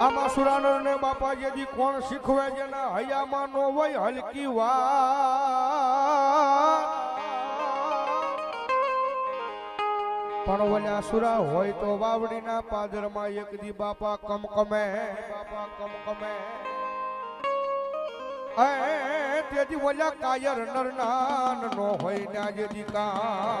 આમાં સુરાનર ને બાપા જેથી કોણ શીખવે જેના હૈયામાં નો હોય હલકી વાત. પણ ઓલા સુરા હોય તો વાવડીના પાદરમાં એક દી બાપા કમકમે. બાપા કમકમે એ, તેથી ઓલા કાયર નરનાન નો હોય ના જેથી કામ.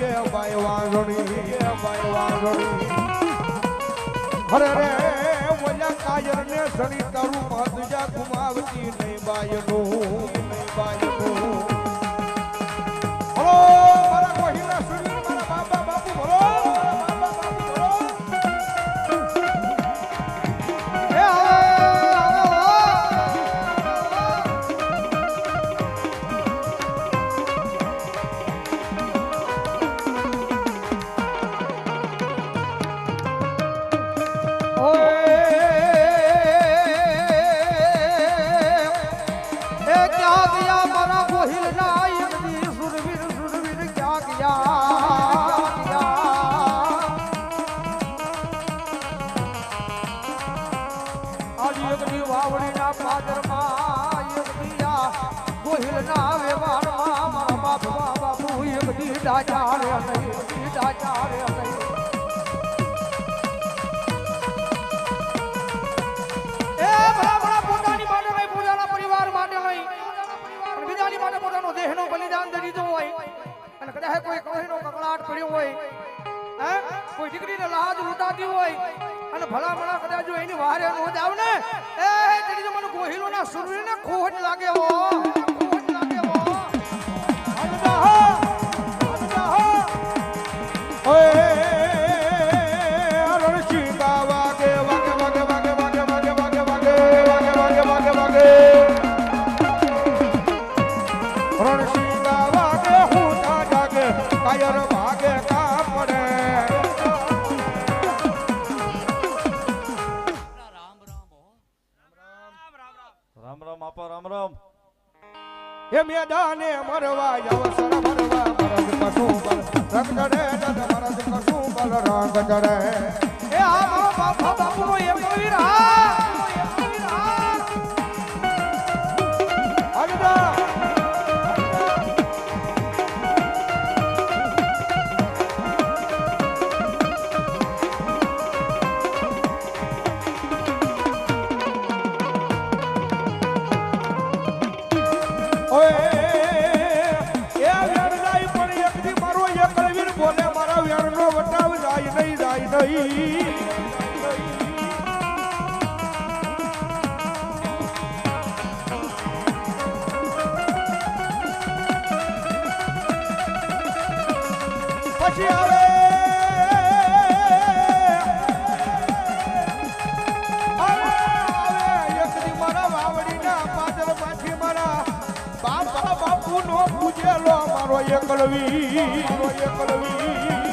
રેજે બાય વાંગણી બાય વાંગણી અરે રે ઓલા કાયર ને સણી તારું મહત્જા ગુમાવતી નહીં બાયનું. નહીં માટે પોતાનો દેહનો બલિદાન દઈ દીધો હોય અને કદાચ કોઈ કહીનો કકળાટ પડ્યો હોય હે કોઈ દીકરીને લાજ લૂંટાતી હોય અને ભલા ભલા કદાચ જો એની વારે નો જાવ ને, એ તેની જો મને ગોહિલોના સુરવીરને ખોટ લાગે હો. ચડે મારા શું બલરંગ ચડે. પાછી આવે બાપુ નો પૂજેલો મારો એકલવી. મારો એકલવી.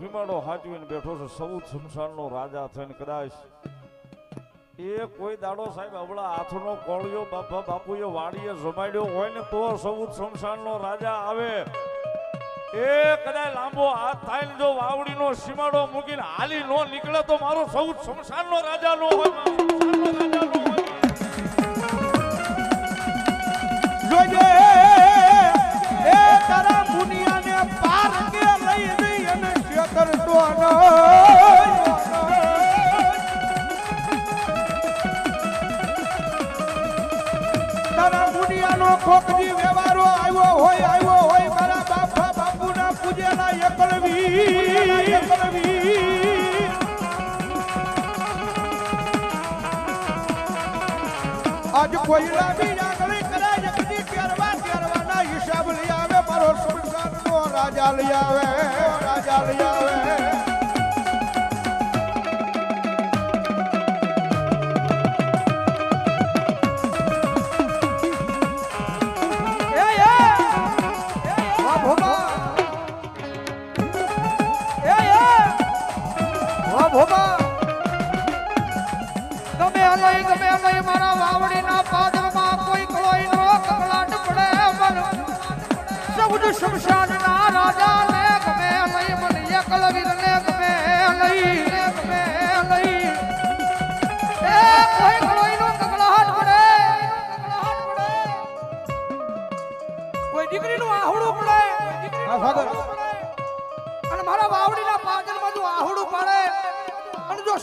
હિમાડો હાચવીને બેઠો છે, સૌ સંસારનો રાજા થઈને કદાચ એ કોઈ દાડો સાહેબ હમણાં હાથનો કોળિયો બાપા બાપુએ વાડીએ જમાડ્યો હોય ને તો સૌ સંસારનો રાજા આવે. એ કદાચ લાંબો હાથ થાય ને જો વાવડીનો સીમાડો મૂકીને હાલી નો નીકળે તો મારો સૌ શમશાનનો રાજા નો રાજા નો હોય. ખોખરી વ્યવહારો આવ્યો હોય આવ્યો હોય, મારા બાપા બાપુના પૂજેલા એકલવી એકલવી આજ કોઈ લાવી આગળ સંસારનો રાજા લઈ આવે રાજા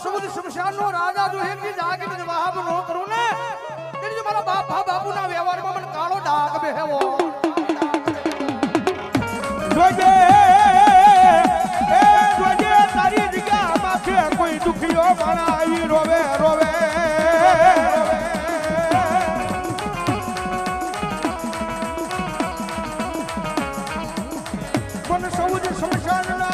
અને શમશાન નો રાજા જો એક દી જાગીને વાહબ નો કરું ને તેની જો મારા બાપ બા બાપુના વ્યવહારમાં મને કાળો ડાક બેહેવો. જોજે એ જોજે તારી જગ્યા માથે કોઈ દુખિયો આવી રોવે રોવે મન સૌજ શમશાનના રાજાને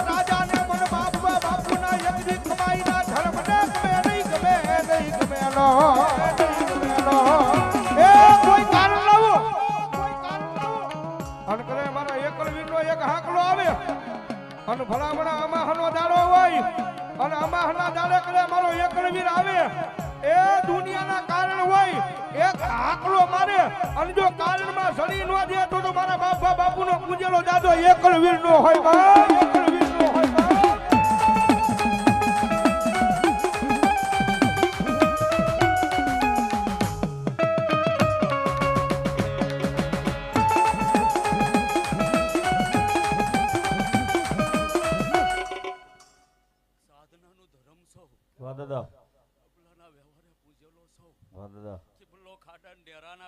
ભલામણા અમાહનો દાડો હોય, અને અમાહના દાડે કરે મારો એકલવીર આવે. એ દુનિયાના કારણ હોય, એક આકલો મારે, અને જો કારણમાં સડી ન દે તો મારા બાપા બાપુનો પૂજેલો દાદો બા એકલવીરનો હોય બા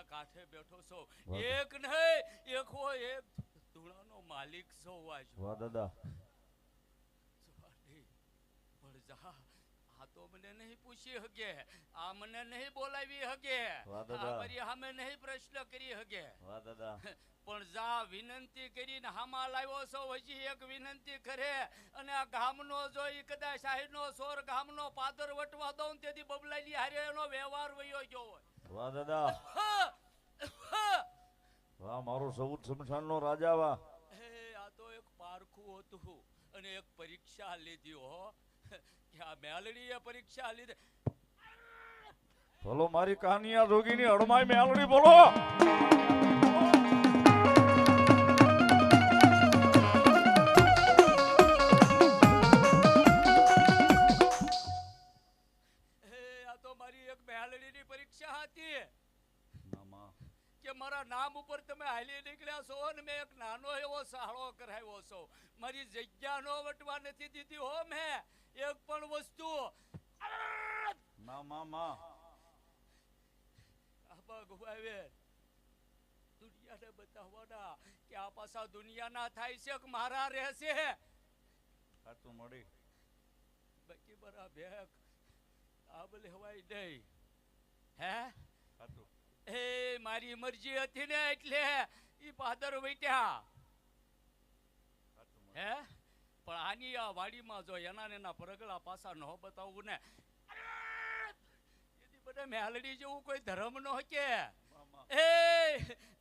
કાંઠે બેઠો છો? એક નહીં એક હોય એક ધૂળાનો માલિક છો વાજો વાહ દાદા. પણ જા આ તો મને નહીં પૂછી હગે આ મને નહીં બોલાવી હગે આ મારી સામે નહીં પ્રશ્ન કરી હગે વાહ દાદા. પણ જા વિનંતી કરીને હામા લાવ્યો છો. હજી એક વિનંતી કરે. અને આ ગામનો જો કદાચ સાહેબનો સોર ગામનો પાદર વટવા દઉં તેથી બબલાલી હારે એનો વ્યવહાર વયો ગયો હોય. વાહ દાદા. વાહ મારો સૌદ શમશાનનો રાજા વા. હે આ તો એક પારખું હતું અને એક પરીક્ષા લીધી હો. કે આ મેલડીએ પરીક્ષા લીધી. બોલો મારી કહાની આ જોગીની હડમાઈ મેલડી બોલો. કે ઉપર તમે હાલી નીકળ્યા છો ને મેં એક નાનો એવો સાળો કરાવ્યો છો. મારી જગ્યા નો વટવા નથી દીધી હો મેં. એક પણ વસ્તુ. દુનિયાને બતાવવાના કે આ પાછા દુનિયાના થાય છે કે મારા રહેશે? ખાતું મળી. બાકી બરા આ આબ હવાય નહીં. હે? સાચું એ મારી મરજી હતી ને એટલે એ પાદર વૈટ્યા. હે? પણ આની આ વાડીમાં જો એના ને એના પરગલા પાસા ન બતાવવું ને. બધા મેલડી જેવું કોઈ ધર્મ નો કે એ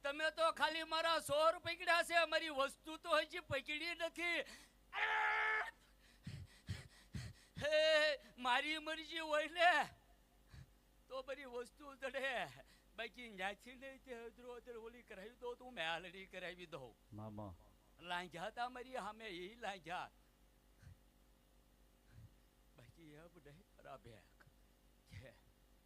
તમે તો ખાલી મારા સોર પકડ્યા છે મારી વસ્તુ તો હજી પકડી નથી. હે મારી મરજી હોય ને તો બધી વસ્તુ જડે. બાકી ન્યાથી નહીં તે હજરો અદર ઓલી કરાવી દો તું મેલડી કરાવી દો મામા. લાંજા તા મારી હામે એ લાંજા. બાકી એ બધે બરાબર કે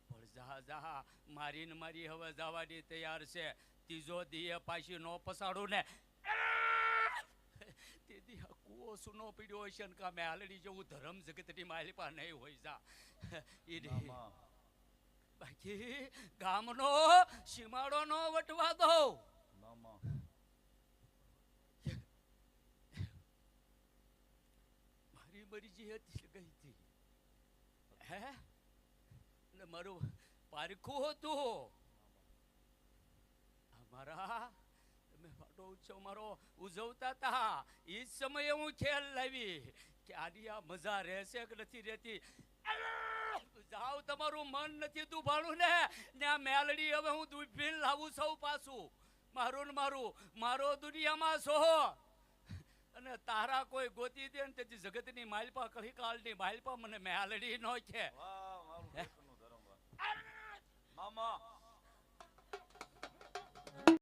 પણ જા જા મારીને મારી હવે જવાની તૈયાર છે. ત્રીજો દીએ પાછી નો પસાડું ને. તે દી આ કૂવો સૂનો પીડ્યો હશે ને કામે હાલડી જેવું ધરમ જગતની માલિપા નહીં હોય જા. એ બાકી ગામનો સીમાડો નો વટવા દો. મારી મરજી હતી ગઈ હતી. હે? ને મારું પારખું હતું. અમારા તમે વાટો ઉત્સવ મારો ઉજવતા હતા. એ સમયે હું ખેલ લાવી. કે આની આ મજા રહેશે કે નથી રહેતી? તમારું મન નથી દુભાણું ને? ત્યાં મેલડી હવે હું દુભીને લાવું સૌ પાછું. મારું ને મારું. મારો દુનિયામાં સો અને તારા કોઈ ગોતી દે ને તે જગતની માલપા કહીકાળની માલપા મને મેલડી નો છે. મામા